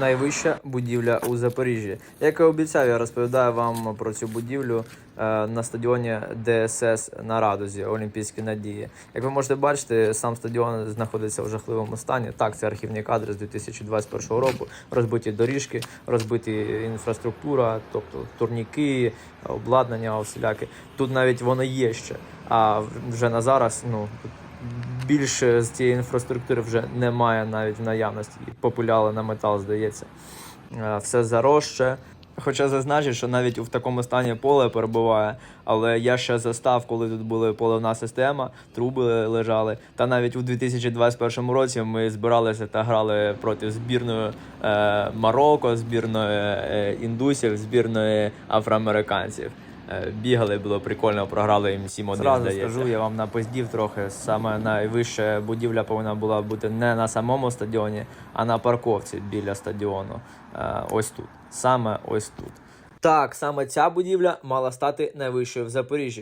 найвища будівля у Запоріжжі. Як і обіцяв, я розповідаю вам про цю будівлю е, на стадіоні ДСС на Радузі, Олімпійські надії. Як ви можете бачити, сам стадіон знаходиться в жахливому стані. Так, це архівні кадри з 2021 року. Розбиті доріжки, розбиті інфраструктура, тобто турніки, обладнання всіляке. Тут навіть воно є ще. А вже на зараз, ну більше з цієї інфраструктури вже немає навіть в наявності. Популяли на метал, здається. Е, Все заросше. Хоча зазначу, що навіть в такому стані поле перебуває, але я ще застав, коли тут була поливна система, труби лежали. Та навіть у 2021 році ми збиралися та грали проти збірної е, Марокко, збірної е, індусів, збірної афроамериканців. Е, Бігали, було прикольно, програли їм 7-1, Зразу здається. скажу, я вам напиздів трохи. Саме найвища будівля повинна була бути не на самому стадіоні, а на парковці біля стадіону. Е, Ось тут. Саме ось тут. Так, саме ця будівля мала стати найвищою в Запоріжжі.